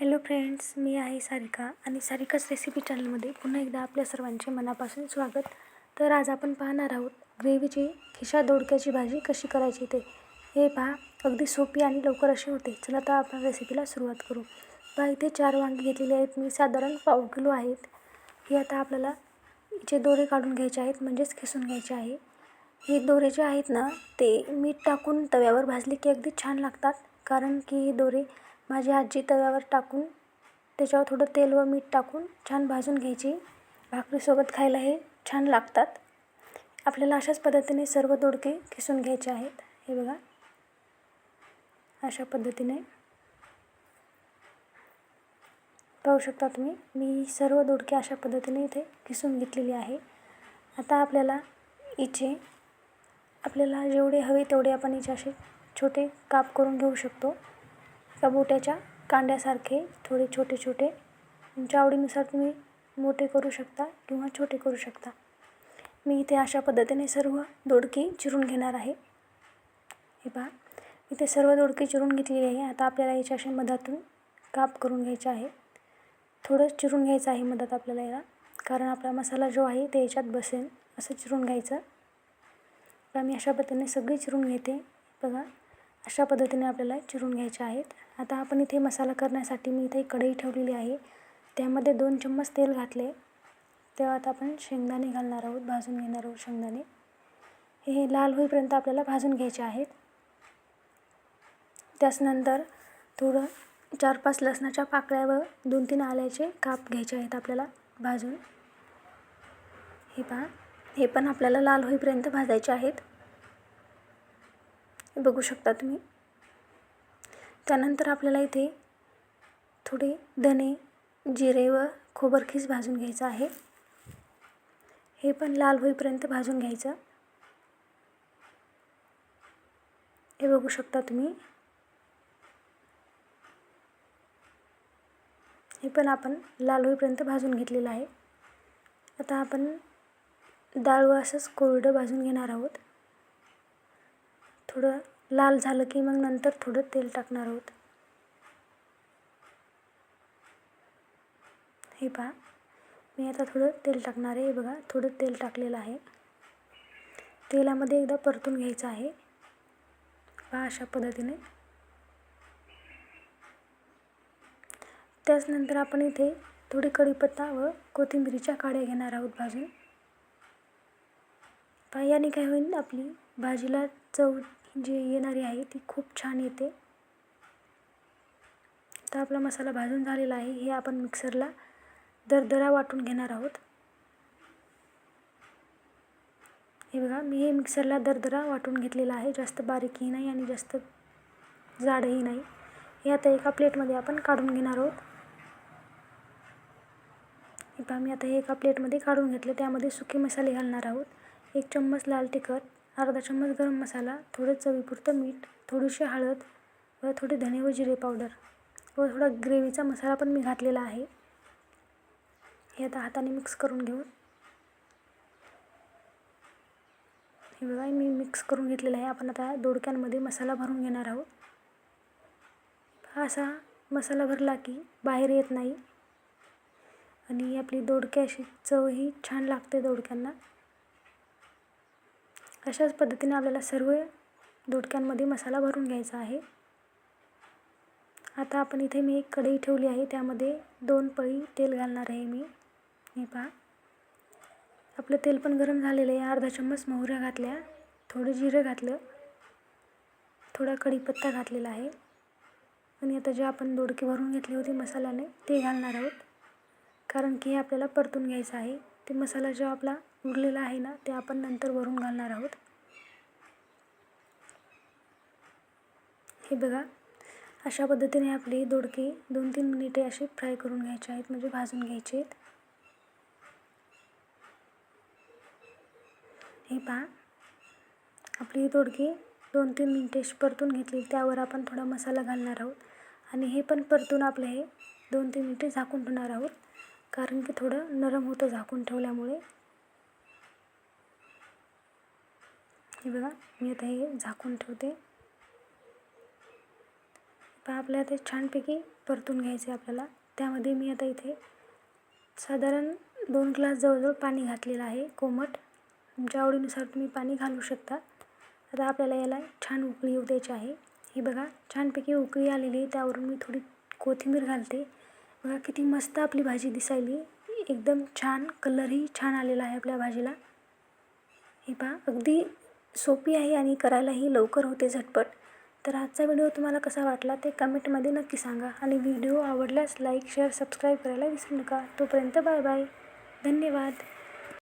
Hello friends मी आहे सारिका आणि सारिकाच recipe चॅनलमध्ये पुन्हा एकदा आपल्या सर्वांचे मनापासून स्वागत. तर आज आपण पाहणार आहोत ग्रेव्हीची खिशा दोडक्याची भाजी कशी करायची ते. हे पहा अगदी सोपी आणि लवकर अशी होते. चला तर आपण रेसिपीला सुरुवात करू. पहा इथे चार वांगी घेतलेली आहेत. मी साधारण पाव किलो आहेत. हे आता आपल्याला हिचे दोरे काढून घ्यायचे आहेत म्हणजेच खिसून घ्यायचे आहे. हे दोरे जे आहेत ना ते मीठ टाकून तव्यावर भाजले की अगदी छान लागतात. कारण की हे दोरे माझी आजी तव्यावर टाकून त्याच्यावर थोडं तेल व मीठ टाकून छान भाजून घ्यायची. भाकरीसोबत खायला हे छान लागतात. आपल्याला अशाच पद्धतीने सर्व दोडके किसून घ्यायचे आहेत. हे बघा. अशा पद्धतीने. पाहू शकता तुम्ही मी सर्व दोडके अशा पद्धतीने इथे किसून घेतलेली आहे. आता आपल्याला इचे आपल्याला जेवढे हवे तेवढे आपण हिचे असे छोटे काप करून घेऊ शकतो. कबोट्याच्या कांड्यासारखे थोडे छोटे छोटे तुमच्या आवडीनुसार तुम्ही मोठे करू शकता किंवा छोटे करू शकता. मी इथे अशा पद्धतीने सर्व दोडकी चिरून घेणार आहे. हे पहा. इथे सर्व दोडकी चिरून घेतलेली आहे. आता आपल्याला याच्या अशा मधातून काप करून घ्यायचे आहे. थोडं चिरून घ्यायचं आहे मधात आपल्याला याला. कारण आपला मसाला जो आहे ते याच्यात बसेल. असं चिरून घ्यायचं. तर मी अशा पद्धतीने सगळी चिरून घेते. बघा. अशा पद्धतीने आपल्याला चिरून घ्यायचे आहेत. आता आपण इथे मसाला करण्यासाठी मी इथे कढई ठेवलेली आहे. त्यामध्ये दोन चम्मच तेल घातले. तेव्हा आता आपण शेंगदाणे घालणार आहोत. भाजून घेणार आहोत शेंगदाणे. हे लाल होईपर्यंत आपल्याला भाजून घ्यायचे आहेत. त्याचनंतर थोडं चार पाच लसणाच्या पाकळ्या व दोन तीन आल्याचे काप घ्यायचे आहेत आपल्याला भाजून. हे पहा. हे पण आपल्याला लाल होईपर्यंत भाजायचे आहेत. बघू शकता तुम्ही. त्यानंतर आपल्याला इथे थोडे धने जिरे व खोबरखीस भाजून घ्यायचं आहे. हे पण लाल होईपर्यंत भाजून घ्यायचं. हे बघू शकता तुम्ही. हे पण आपण लाल होईपर्यंत भाजून घेतलेलं आहे. आता आपण डाळ व असंच कोरडं भाजून घेणार आहोत. थोडं लाल झालं की मग नंतर थोडं तेल टाकणार आहोत. हे पहा मी आता थोडं तेल टाकणार आहे. बघा थोडं तेल टाकलेलं आहे. तेलामध्ये एकदा परतून घ्यायचं आहे. पहा अशा पद्धतीने. त्याचनंतर आपण इथे थोडी कढीपत्ता व कोथिंबिरीच्या काड्या घेणार आहोत भाजून. पहा याने काय होईल आपली भाजीला चव जी येणारी आहे ती खूप छान येते. तर आपला मसाला भाजून झालेला आहे हे आपण मिक्सरला दरदरा वाटून घेणार आहोत. हे बघा मी हे मिक्सरला दरदरा वाटून घेतलेला आहे जास्त बारीकही नाही आणि जास्त जाडही नाही. हे आता एका प्लेटमध्ये आपण काढून घेणार आहोत. हे पहा मी आता हे एका प्लेटमध्ये काढून घेतले त्यामध्ये सुके मसाले घालणार आहोत. एक चम्मच लाल तिखट अर्धा चम्मच गरम मसाला थोडं चवीपुरतं मीठ थोडीशी हळद व थोडे धणे व जिरे पावडर व थोडा ग्रेव्हीचा मसाला पण मी घातलेला आहे. हे आता हाताने मिक्स करून घेऊन. हे बघा मी मिक्स करून घेतलेलं आहे. आपण आता दोडक्यांमध्ये मसाला भरून घेणार आहोत. असा मसाला भरला की बाहेर येत नाही आणि आपली दोडक्याशी चवही छान लागते दोडक्यांना. अशाच पद्धतीने आपल्याला सर्व दोडक्यांमध्ये मसाला भरून घ्यायचा आहे? आता आपण इथे मी एक कढई ठेवली आहे. त्यामध्ये दोन पळी तेल घालणार आहे मी. हे पहा. आपलं तेल पण गरम झालेलं आहे. अर्धा चम्मच मोहऱ्या घातल्या. थोडं जिरं घातलं. थोडा कढीपत्ता घातलेला आहे. आणि आता जे आपण दोडके भरून घेतले होते मसाल्याने ते घालणार आहोत. कारण की हे आपल्याला परतून घ्यायचं आहे. ते मसाला जो आपला उरलेलं आहे ना ते आपण नंतर भरून घालणार आहोत. हे बघा अशा पद्धतीने आपली दोडके दोन तीन मिनिटे असे फ्राय करून घ्यायचे आहेत म्हणजे भाजून घ्यायचे आहेत. हे पहा आपली दोडकी दोन तीन मिनिटे परतून घेतली त्यावर आपण थोडा मसाला घालणार आहोत. आणि हे पण परतून आपलं हे दोन तीन मिनिटे झाकून ठेवणार आहोत कारण की थोडं नरम होतं झाकून ठेवल्यामुळे. हे बघा मी आता हे झाकून ठेवते. पहा आपल्या ते छानपैकी परतून घ्यायचं आहे आपल्याला. त्यामध्ये मी आता इथे साधारण दोन ग्लास जवळजवळ पाणी घातलेलं आहे कोमट. तुमच्या आवडीनुसार तुम्ही पाणी घालू शकता. आता आपल्याला याला छान उकळी येऊ द्यायची आहे. ही बघा छानपैकी उकळी आलेली आहे. त्यावरून मी थोडी कोथिंबीर घालते. बघा किती मस्त आपली भाजी दिसायली. एकदम छान कलरही छान आलेला आहे आपल्या भाजीला. हे पहा अगदी सोपी आहे आणि करायलाही लवकर होते झटपट. तर आजचा व्हिडिओ तुम्हाला कसा वाटला ते कमेंटमध्ये नक्की सांगा आणि व्हिडिओ आवडल्यास लाईक शेअर सबस्क्राईब करायला विसरू नका. तोपर्यंत बाय बाय. धन्यवाद.